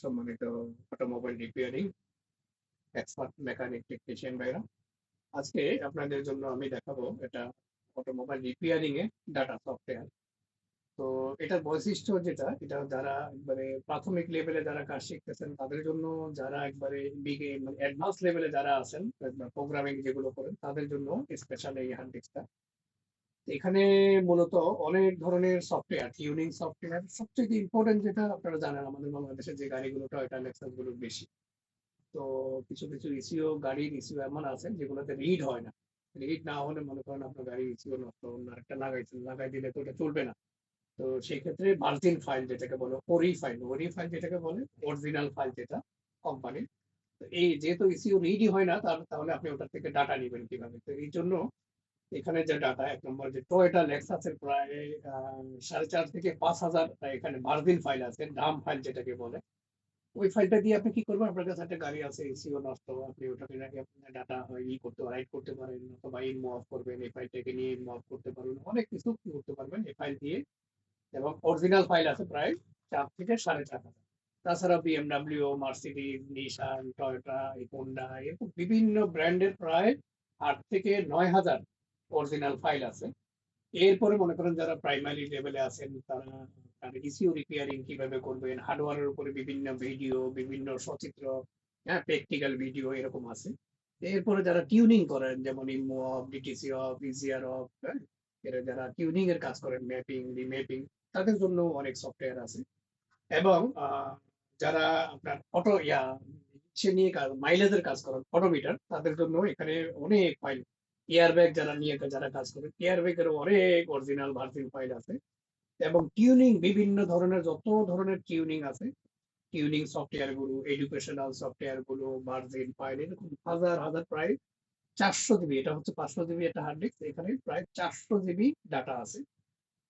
সম্মানিত automobile repairing expert mechanic technician ভাইরা, আজকে আপনাদের জন্য আমি দেখাবো এটা অটোমোবাইল রিপেয়ারিং এ ডাটা সফটওয়্যার তো এটার বৈশিষ্ট্য যেটা, এটা যারা একবারে প্রাথমিক লেভেলে যারা কাজ শিখতেছেন, তাদের জন্য যারা একবারে বিগ মানে অ্যাডভান্স লেভেলে যারা আছেন প্রোগ্রামিং যেগুলো করেন, তাদের জন্য স্পেশাল এই হ্যান্ড ডিস্কটা এখানে মূলত অনেক ধরনের সফটওয়্যার টিউনিং সফটওয়্যার সবচেয়ে ইম্পর্টেন্ট যেটা আপনারা জানেন আমাদের বাংলাদেশে যে গাড়িগুলো টয়টা নেক্সাসগুলো বেশি। তো কিছু কিছু ইসিও গাড়ির ইসিও এমন আছে যেগুলোতে রিড হয় না। রিড না হলে মনে করেন আপনার গাড়ির ইসিও নষ্ট, অন্য একটা লাগাইছেন লাগাই দিলে তো ওটা চলবে না। তো সেই ক্ষেত্রে ভার্জিন ফাইল যেটাকে বলে ওরি ফাইল ওরি ফাইল যেটাকে বলে অরিজিনাল ফাইল যেটা কোম্পানির এই যেহেতু ইসিও রিডই হয় না, তার, তাহলে আপনি ওটার থেকে ডাটা নেবেন কীভাবে? তো এই জন্য এখানে যে ডাটা এক নম্বর যে টয়েটা লেক্সাসের প্রায় সাড়ে চার থেকে পাঁচ হাজার এখানে ভার্জিন ফাইল আছে ডাম ফাইল যেটাকে বলে। ওই ফাইলটা দিয়ে আপনি কি করবেন? আপনার কাছে একটা গাড়ি আছে, এসিও নষ্ট, আপনি ওটাকে নাকি আপনার ডাটা ই করতে রাইট করতে পারেন, অথবা ইন মুভ করবেন, এই ফাইলটাকে নিয়ে ইন মুভ করতে পারবেন, অনেক কিছু করতে পারবেন এই ফাইল দিয়ে। এবং অরিজিনাল ফাইল আছে প্রায় চার থেকে সাড়ে চার হাজার। তাছাড়া BMW Mercedes Nissan Toyota Honda এরকম বিভিন্ন ব্র্যান্ডের প্রায় আট থেকে নয় হাজার অরিজিনাল ফাইল আছে। এরপরে মনে করেন যারা প্রাইমারি লেভেলে আছেন, তারা ইসিও রিপেয়ারিং কীভাবে করবেন হার্ডওয়্যারের উপরে বিভিন্ন ভিডিও বিভিন্ন সচিত্র হ্যাঁ প্র্যাকটিক্যাল ভিডিও এরকম আছে। এরপরে যারা টিউনিং করেন, যেমন immo off DTC off EGR off এরা যারা টিউনিং এর কাজ করেন ম্যাপিং রিম্যাপিং তাদের জন্য অনেক সফটওয়্যার আছে। এবং যারা আপনার অটো ইয়া সে নিয়ে মাইলেজের কাজ করেন অটোমিটার তাদের জন্য এখানে অনেক ফাইল এয়ারব্যাগ যারা নিয়ে যারা কাজ করে এয়ারব্যাগের অনেক অরিজিনাল ভার্জিন ফাইল আছে। এবং টিউনিং বিভিন্ন ধরনের, যত ধরনের টিউনিং আছে টিউনিং সফটওয়্যারগুলো এডুকেশনাল সফটওয়্যারগুলো ভার্জিন ফাইল এরকম হাজার হাজার, প্রায় চারশো জিবি এটা হচ্ছে পাঁচশো জিবি একটা হার্ড ডিস্ক এখানে প্রায় চারশো জিবি ডাটা আছে।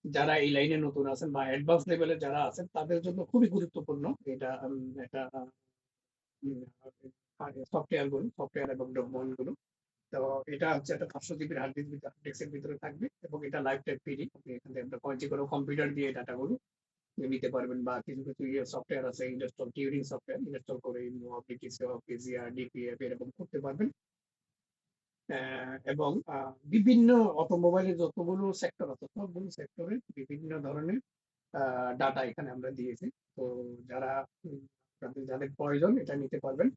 যারা এই লাইনে নতুন আছেন বা অ্যাডভান্স লেভেলে যারা আছেন, তাদের জন্য খুবই গুরুত্বপূর্ণ এটা একটা সফটওয়্যারগুলো সফটওয়্যার এবং ডকুমেন্টগুলো। তো এটা হচ্ছে একটা পাঁচশো জিবির হার্ড ডিস্ক হার্ড ডিস্কের ভিতরে থাকবে এবং এটা লাইফ টাইম ফ্রি এখান থেকে যে কোনো কম্পিউটার দিয়ে ডাটাগুলো নিতে পারবেন বা কিছু কিছু ইয়ে সফটওয়্যার আছে ইনস্টল টিউরিং সফটওয়্যার ইনস্টল করে পিজিআর ডিপিএফ এরকম করতে পারবেন। এবং বিভিন্ন অটোমোবাইলের যতগুলো সেক্টর আছে, সবগুলো সেক্টরে বিভিন্ন ধরনের ডাটা এখানে আমরা দিয়েছি। তো যারা যাদের প্রয়োজন এটা নিতে পারবেন।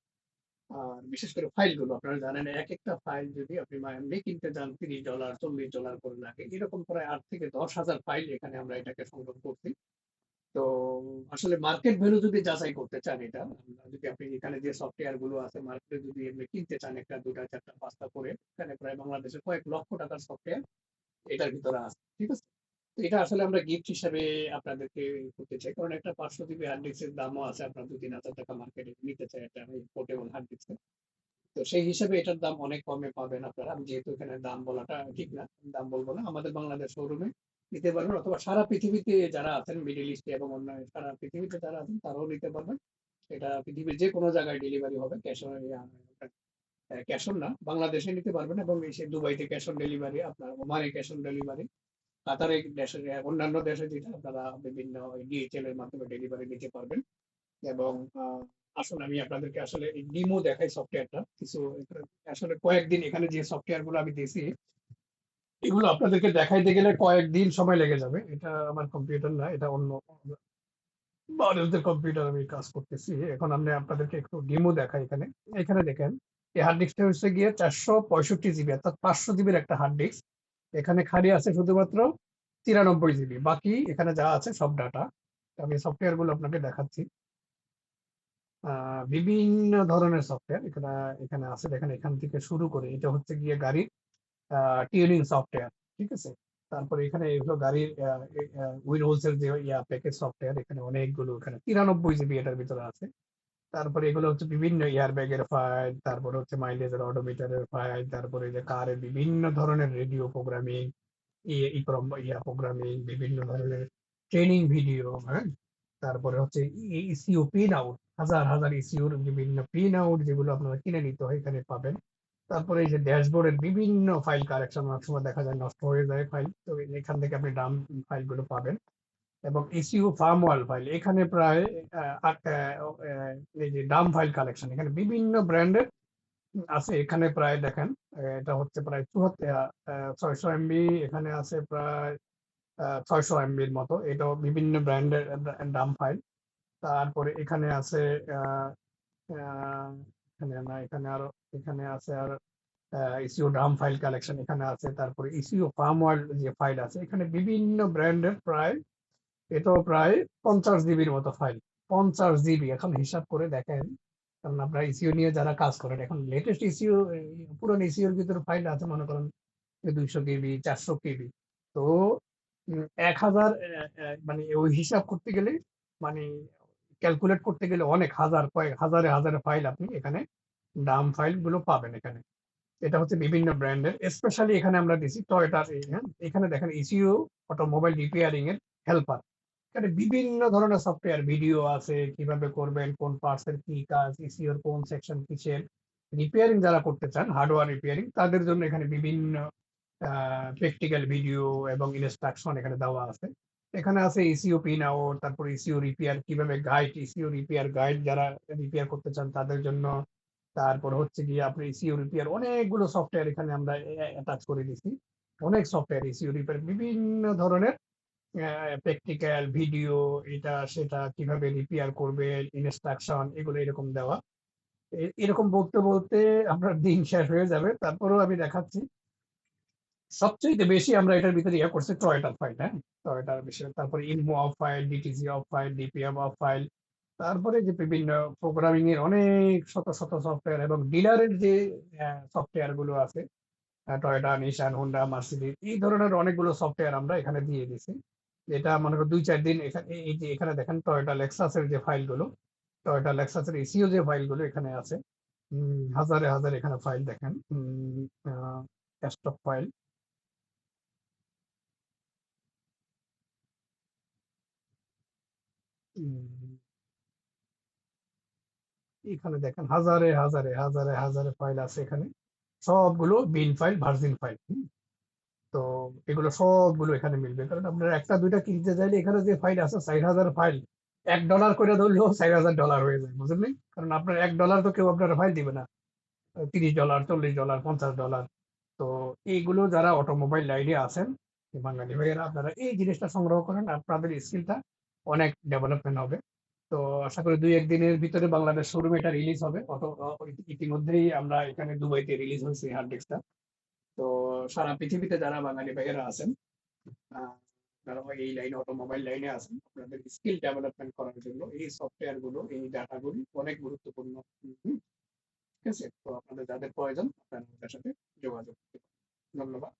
আর বিশেষ করে ফাইলগুলো আপনারা জানেন এক একটা ফাইল যদি আপনি এমনি কিনতে যান, তিরিশ ডলার চল্লিশ ডলার করে লাগে। এরকম প্রায় আট থেকে দশ হাজার ফাইল এখানে আমরা এটাকে সংগ্রহ করছি। তো আসলে মার্কেট ভ্যালু যদি যাচাই করতে চান এটা যদি আপনি এখানে যে সফটওয়্যারগুলো আছে মার্কেটে যদি এমনি কিনতে চান একটা, দুটা, চারটা, পাঁচটা করে, এখানে প্রায় বাংলাদেশে কয়েক লক্ষ টাকার সফটওয়্যার এটার ভিতরে আছে, ঠিক আছে? এটা আসলে আমরা গিফট হিসাবে আপনাদেরকে করতে চাই। কারণ একটা পাঁচশো জিবি হার্ড ডিস্কের দামও আছে, আপনার দু তিন হাজার টাকা মার্কেটে নিতে চাই একটা পোর্টেবল হার্ড ডিস্ক তো সেই হিসাবে এটার দাম অনেক কমে পাবেন আপনারা। আমি যেহেতু এখানে দাম বলাটা ঠিক না দাম বলব না। আমাদের বাংলাদেশ শোরুমে নিতে পারবেন অথবা সারা পৃথিবীতে যারা আছেন মিডিল ইস্টে এবং অন্য সারা পৃথিবীতে যারা আছেন, তারাও নিতে পারবেন। এটা পৃথিবীর যে কোনো জায়গায় ডেলিভারি হবে ক্যাশ ক্যাশ অন না, বাংলাদেশে নিতে পারবেন এবং সে দুবাইতে ক্যাশ অন ডেলিভারি আপনার ওমানে ক্যাশ অন ডেলিভারি কাতারে দেশের অন্যান্য দেশে যেটা আপনারা বিভিন্ন ডিএইচএল এর মাধ্যমে ডেলিভারি নিতে পারবেন। এবং আসুন আমি আপনাদেরকে আসলে ডিমো দেখাই সফটওয়্যারটা কিছু, আসলে কয়েকদিন এখানে যে সফটওয়্যারগুলো আমি দিয়েছি, এগুলো আপনাদেরকে দেখাইতে গেলে কয়েকদিন সময় লেগে যাবে। এটা আমার কম্পিউটার না, এটা অন্য বাড়িতে কম্পিউটার আমি কাজ করতেছি। এখন আমি আপনাদেরকে একটু ডিমো দেখাই এখানে। এখানে দেখেন, এই হার্ড ডিস্কটা হচ্ছে গিয়ে চারশো পঁয়ষট্টি জিবি অর্থাৎ পাঁচশো জিবির একটা হার্ড ডিস্ক এখানে খালি আছে শুধুমাত্র তিরানব্বই জিবি বাকি এখানে যা আছে সব ডাটা আমি সফটওয়্যারগুলো আপনাকে দেখাচ্ছি। বিভিন্ন ধরনের সফটওয়্যার এখানে এখানে আছে, দেখেন এখান থেকে শুরু করে, এটা হচ্ছে গিয়ে গাড়ির টিউনিং সফটওয়্যার ঠিক আছে? তারপরে এখানে এগুলো গাড়ির উইন্ডোজ এর যে ইয়া প্যাকেজ সফটওয়্যার এখানে অনেকগুলো, এখানে তিরানব্বই জিবি এটার ভিতরে আছে। তারপরে এগুলো হচ্ছে বিভিন্ন এয়ারব্যাগের ফাইল তারপরে হচ্ছে মাইলেজের অটোমিটারের ফাইল তারপরে যে কারের বিভিন্ন ধরনের রেডিও প্রোগ্রামিং ইয়া প্রোগ্রামিং বিভিন্ন ধরনের ট্রেনিং ভিডিও হ্যাঁ? তারপরে হচ্ছে ইসিও পিন আউট হাজার হাজার ইসিওর বিভিন্ন পিন আউট যেগুলো আপনারা কিনে নিতে হয়, এখানে পাবেন। তারপরে এই যে ড্যাশবোর্ডের বিভিন্ন ফাইল কারেকশন অনেক সময় দেখা যায় নষ্ট হয়ে যায় ফাইল তো এখান থেকে আপনি ডাম ফাইলগুলো পাবেন। এবং এসিও ফার্ম ফার্মওয়াল ফাইল এখানে প্রায় এই যে ডাম ফাইল কালেকশন এখানে বিভিন্ন ব্র্যান্ডের আছে, এখানে প্রায় দেখেন এটা হচ্ছে প্রায় চুয়াত্তর ছয়শো এমবি এখানে আছে প্রায় ছয়শো এমবির মতো, এটাও বিভিন্ন ব্র্যান্ডের ডাম ফাইল তারপরে এখানে আছে এখানে না, এখানে আরও, এখানে আছে আর ইসিও ডাম ফাইল কালেকশন এখানে আছে। তারপরে ইসিও ফার্ম ওয়ার্ল্ড যে ফাইল আছে, এখানে বিভিন্ন ব্র্যান্ডের প্রায় এটাও প্রায় পঞ্চাশ জিবির মতো ফাইল পঞ্চাশ জিবি এখন হিসাব করে দেখেন। কারণ আপনারা ইসিও নিয়ে যারা কাজ করেন, এখন লেটেস্ট ইসিও পুরনো ইসিওর ভিতরে ফাইল আছে, মনে করেন দুইশো কেবি চারশো কেবি তো এক হাজার মানে ওই হিসাব করতে গেলে মানে ক্যালকুলেট করতে গেলে অনেক, হাজার কয়েক, হাজারে হাজারে ফাইল আপনি এখানে ডাম ফাইলগুলো পাবেন এখানে। এটা হচ্ছে বিভিন্ন ব্র্যান্ডের স্পেশালি এখানে আমরা দিছি টয়টার এখানে দেখেন ইসিও অটোমোবাইল রিপেয়ারিং এর হেল্পার এখানে বিভিন্ন ধরনের সফটওয়্যার ভিডিও আছে, কীভাবে করবেন, কোন পার্টস এর কি কাজ ইসিওর কোন সেকশন কিসের রিপেয়ারিং যারা করতে চান হার্ডওয়্যার রিপেয়ারিং তাদের জন্য এখানে বিভিন্ন প্র্যাকটিক্যাল ভিডিও এবং ইনস্ট্রাকশন এখানে দেওয়া আছে। এখানে আছে ইসিও পিন আউট তারপর ইসিও রিপেয়ার কীভাবে গাইড ইসিও রিপেয়ার গাইড যারা রিপেয়ার করতে চান তাদের জন্য। তারপর হচ্ছে গিয়ে আপনি ইসিও রিপেয়ার অনেকগুলো সফটওয়্যার এখানে আমরা অ্যাটাচ করে দিছি। অনেক সফটওয়্যার ইসিও রিপেয়ার বিভিন্ন ধরনের প্র্যাকটিক্যাল ভিডিও এটা, সেটা কীভাবে রিপেয়ার করবে ইনস্ট্রাকশন এগুলো এরকম দেওয়া। এরকম বলতে বলতে আপনার দিন শেষ হয়ে যাবে, তারপরেও আমি দেখাচ্ছি। সবচেয়ে বেশি আমরা এটার ভিতরে ইয়া করছি টয়টার ফাইল হ্যাঁ? টয়টার বিষয় তারপরে immo off file DTC off file DPM off file তারপরে যে বিভিন্ন প্রোগ্রামিং এর অনেক শত শত সফটওয়্যার এবং ডিলারের যে সফটওয়্যারগুলো আছে টয়টা নিশান হোন্ডা মার্সিডিজ এই ধরনের অনেকগুলো সফটওয়্যার আমরা এখানে দিয়ে দিছি যেটা মনে করো দুই চার দিন এখানে এই- যে এখানে দেখেন টয়োটা লেক্সাসের যে ফাইলগুলো টয়োটা লেক্সাসের এসিও যে ফাইলগুলো এখানে আছে হাজারে হাজারে এখানে ফাইল দেখেন স্টক ফাইল। এখানে দেখেন হাজারে হাজারে হাজারে হাজারে ফাইল আছে এখানে, সবগুলো বিন ফাইল, ভার্জিন ফাইল এগুলো সবগুলো এখানে মিলবে। কারণ আপনার একটা, দুইটা কিনতে চাইলে এখানে যে ফাইল আছে ষাট হাজার ফাইল এক ডলার করে ধরলেও ষাট হাজার ডলার হয়ে যায়, বুঝলেন কারণ আপনার এক ডলার তো কেউ আপনার ফাইল দিবে না। তিরিশ ডলার চল্লিশ ডলার পঞ্চাশ ডলার তো এইগুলো যারা অটোমোবাইল লাইনে আছেন বাঙালি ভাইয়েরা, আপনারা এই জিনিসটা সংগ্রহ করেন, আপনাদের স্কিলটা অনেক ডেভেলপমেন্ট হবে। তো আশা করি দুই একদিনের ভিতরে বাংলাদেশ শোরুমে এটা রিলিজ হবে। অটো ইতিমধ্যেই আমরা এখানে দুবাইতে রিলিজ হয়েছে হার্ড ডিস্কটা তো সারা পৃথিবীতে যারা বাঙালি ভাইয়েরা আছেন যারা এই লাইনে, অটোমোবাইল লাইনে আছেন, আপনাদের স্কিল ডেভেলপমেন্ট করার জন্য এই সফটওয়্যারগুলো, এই ডাটাগুলি অনেক গুরুত্বপূর্ণ। ঠিক আছে? তো আপনাদের যাদের প্রয়োজন, আপনারা আমাদের সাথে যোগাযোগ করতে ধন্যবাদ।